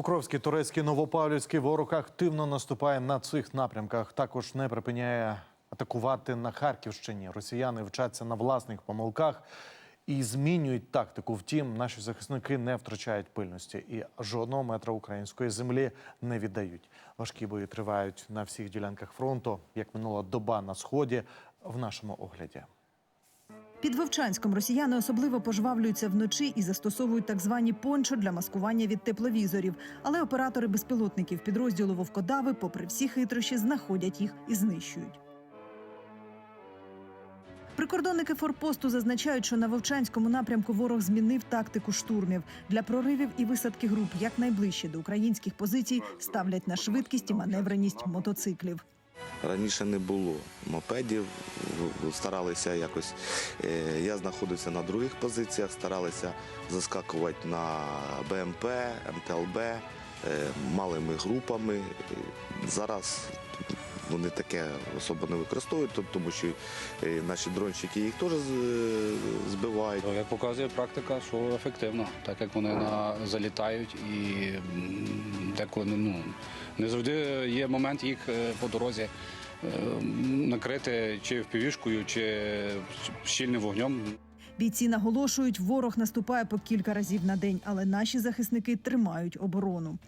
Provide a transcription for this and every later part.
Покровський, Турецький, Новопавлівський ворог активно наступає на цих напрямках. Також не припиняє атакувати на Харківщині. Росіяни вчаться на власних помилках і змінюють тактику. Втім, наші захисники не втрачають пильності і жодного метра української землі не віддають. Важкі бої тривають на всіх ділянках фронту, як минула доба на сході в нашому огляді. Під Вовчанськом росіяни особливо пожвавлюються вночі і застосовують так звані пончо для маскування від тепловізорів. Але оператори безпілотників підрозділу Вовкодави, попри всі хитрощі, знаходять їх і знищують. Прикордонники форпосту зазначають, що на Вовчанському напрямку ворог змінив тактику штурмів для проривів і висадки груп якнайближче до українських позицій ставлять на швидкість і маневреність мотоциклів. Раніше не було мопедів, старалися якось. е, Я знаходився на других позиціях, старалися заскакувати на БМП, МТЛБ е, малими групами. Зараз вони таке особо не використовують, то- тому що е, наші дронщики їх теж збивають. Як показує практика, що ефективно, так як вони на, залітають і деколи ну, не завжди є момент їх е, по дорозі е, накрити чи впівішкою, чи щільним вогнем. Бійці наголошують, ворог наступає по кілька разів на день, але наші захисники тримають оборону.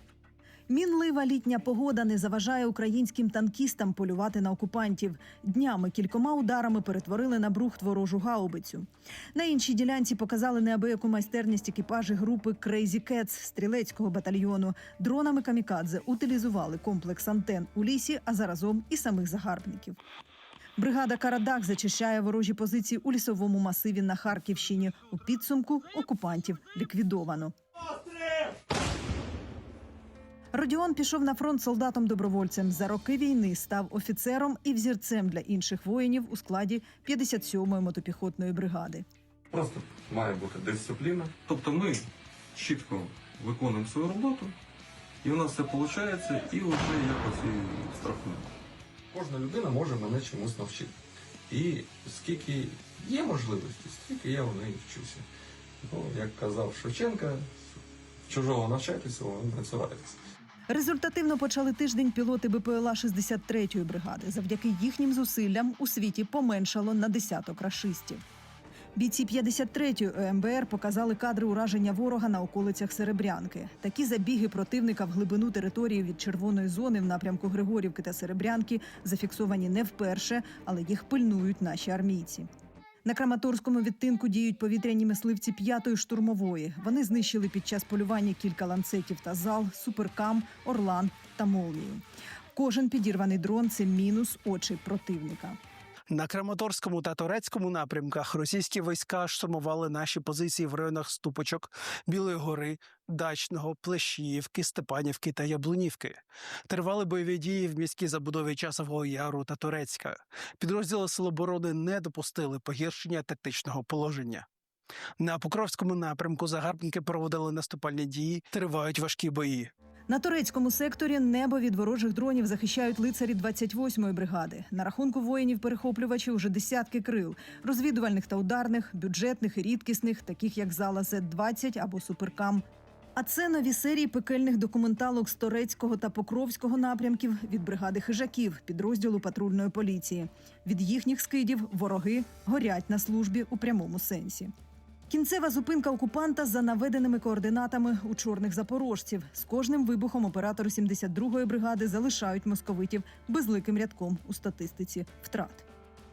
Мінлива літня погода не заважає українським танкістам полювати на окупантів. Днями кількома ударами перетворили на брухт ворожу гаубицю. На іншій ділянці показали неабияку майстерність екіпажі групи Crazy Cats стрілецького батальйону. Дронами камікадзе утилізували комплекс антен у лісі, а заразом і самих загарбників. Бригада Карадах зачищає ворожі позиції у лісовому масиві на Харківщині. У підсумку окупантів ліквідовано. Родіон пішов на фронт солдатом-добровольцем. За роки війни став офіцером і взірцем для інших воїнів у складі 57-ї мотопіхотної бригади. Просто має бути дисципліна. Тобто ми чітко виконуємо свою роботу, і у нас все виходить, і вже якось і страхуємо. Кожна людина може мене чомусь навчити. І скільки є можливості, стільки я в неї вчуся. Бо, як казав Шевченка, чужого навчайтеся, ви працюватися. Результативно почали тиждень пілоти БПЛА 63-ї бригади. Завдяки їхнім зусиллям у світі поменшало на десяток рашистів. Бійці 53-ї ОМБР показали кадри ураження ворога на околицях Серебрянки. Такі забіги противника в глибину території від червоної зони в напрямку Григорівки та Серебрянки зафіксовані не вперше, але їх пильнують наші армійці. На Краматорському відтинку діють повітряні мисливці п'ятої штурмової. Вони знищили під час полювання кілька ланцетів та зал, суперкам, орлан та молнію. Кожен підірваний дрон це мінус очі противника. На Краматорському та Торецькому напрямках російські війська штурмували наші позиції в районах Ступочок, Білої гори, Дачного, Плещіївки, Степанівки та Яблунівки. Тривали бойові дії в міській забудові Часового Яру та Турецька. Підрозділи Сил оборони не допустили погіршення тактичного положення. На Покровському напрямку загарбники проводили наступальні дії, тривають важкі бої. На турецькому секторі небо від ворожих дронів захищають лицарі 28-ї бригади. На рахунку воїнів перехоплювачі уже десятки крил розвідувальних та ударних, бюджетних і рідкісних, таких як зала З-20 або Суперкам. А це нові серії пекельних документалок з Торецького та Покровського напрямків від бригади хижаків, підрозділу патрульної поліції. Від їхніх скидів вороги горять на службі у прямому сенсі. Кінцева зупинка окупанта за наведеними координатами у чорних запорожців. З кожним вибухом оператори 72-ї бригади залишають московитів безликим рядком у статистиці втрат.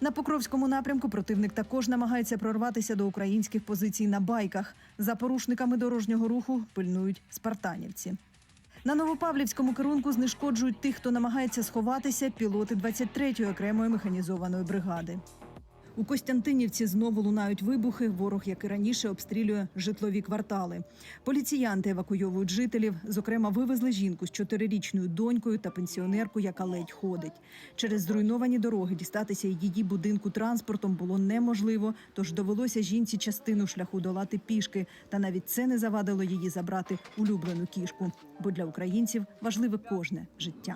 На Покровському напрямку противник також намагається прорватися до українських позицій на байках. За порушниками дорожнього руху пильнують спартанівці. На Новопавлівському керунку знешкоджують тих, хто намагається сховатися, пілоти 23-ї окремої механізованої бригади. У Костянтинівці знову лунають вибухи. Ворог, як і раніше, обстрілює житлові квартали. Поліціянти евакуйовують жителів. Зокрема, вивезли жінку з чотирирічною донькою та пенсіонерку, яка ледь ходить. Через зруйновані дороги дістатися її будинку транспортом було неможливо, тож довелося жінці частину шляху долати пішки. Та навіть це не завадило її забрати улюблену кішку. Бо для українців важливе кожне життя.